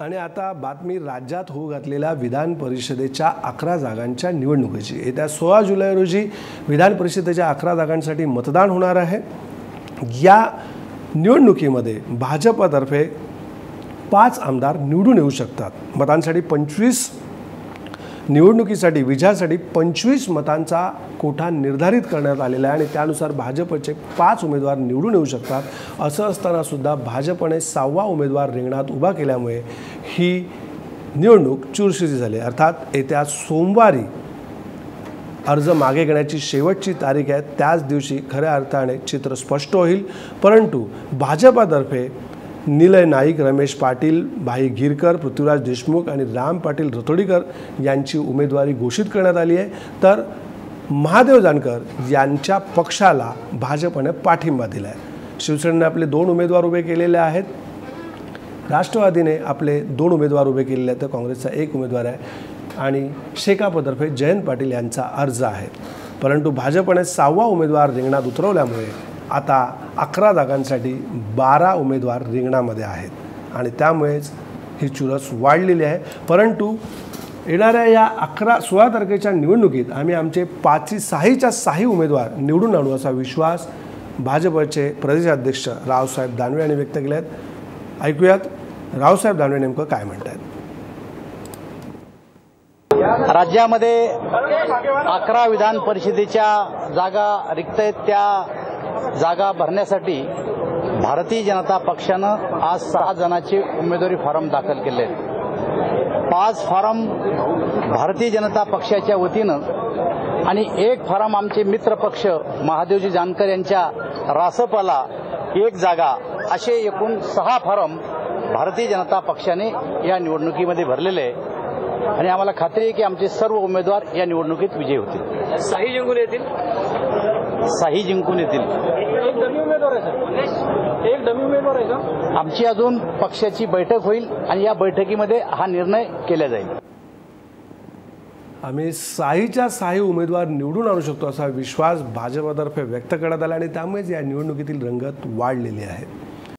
आणि आता बातमी राज्यात होऊ घातलेल्या विधान परिषदेच्या अकरा जागांच्या निवडणुकीची. येत्या सोळा जुलै रोजी विधान परिषदेच्या अकरा जागांसाठी मतदान होणार आहे. या निवडणुकीमध्ये भाजपतर्फे पाच आमदार निवडून येऊ शकतात. मतांसाठी पंचवीस निवडणुकीसाठी विजयासाठी पंचवीस मतांचा कोठा निर्धारित करण्यात आलेला आहे आणि त्यानुसार भाजपचे पाच उमेदवार निवडून येऊ शकतात. असं असताना सुद्धा भाजपने सहावा उमेदवार रिंगणात उभा केल्यामुळे ही निवडणूक चुरशीची झाली. अर्थात येत्या सोमवारी अर्ज मागे घेण्याची शेवटची तारीख आहे. त्याच दिवशी खऱ्या अर्थाने चित्र स्पष्ट होईल. परंतु भाजपातर्फे निलय नाईक रमेश पाटील भाई गिरकर पृथ्वीराज देशमुख आणि राम पाटील रतोडीकर यांची उमेदवारी घोषित करण्यात आली आहे. तर महादेव जानकर यांच्या पक्षाला भाजपने पाठिंबा दिला आहे शिवसेनेने आपले दोन उमेदवार उभे केलेले आहेत. राष्ट्रवादीने आपले दोन उमेदवार उभे केलेले आहेत. तर काँग्रेसचा एक उमेदवार आहे आणि शेकापतर्फे जयंत पाटील यांचा अर्ज आहे. परंतु भाजपने सहावा उमेदवार रिंगणात उतरवल्यामुळे आता अकरा जागांसाठी बारा उमेदवार रिंगणामध्ये आहेत. आणि त्यामुळेच ही चुरस वाढलेली आहे. परंतु येणाऱ्या या अकरा सोळा तारखेच्या निवडणुकीत आम्ही आमचे पाचही सहाहीच्या सहाही उमेदवार निवडून आणू असा विश्वास भाजपचे प्रदेशाध्यक्ष रावसाहेब दानवे यांनी व्यक्त केले आहेत ऐकूयात रावसाहेब दानवे नेमकं काय म्हणत आहेत राज्यामध्ये अकरा विधान परिषदेच्या जागा रिक्त आहेत. त्या जागा भरण्यासाठी भारतीय जनता पक्षानं आज सहा जणांचे उमेदवारी फॉर्म दाखल केले आहेत. पाच फॉर्म भारतीय जनता पक्षाच्या वतीनं आणि एक फॉर्म आमचे मित्र पक्ष महादेवजी जानकर यांच्या रासपाला एक जागा असे एकूण सहा फॉर्म भारतीय जनता पक्षाने या निवडणुकीमध्ये भरलेले आहे आणि आम्हाला खात्री आहे की आमचे सर्व उमेदवार या निवडणुकीत विजयी होतील. साही जिंकून येतील. साही जिंकून येतील. एक डमी उमेदवार आहे सर. एक डमी उमेदवार आहे का आमची अजून पक्षाची बैठक होईल आणि या बैठकीमध्ये हा निर्णय केला जाईल. आम्ही साहीच्या साही उमेदवार निवडून आणू शकतो असा विश्वास भाजपतर्फे व्यक्त करण्यात आला आणि त्यामुळेच या निवडणुकीतील रंगत वाढलेली आहे.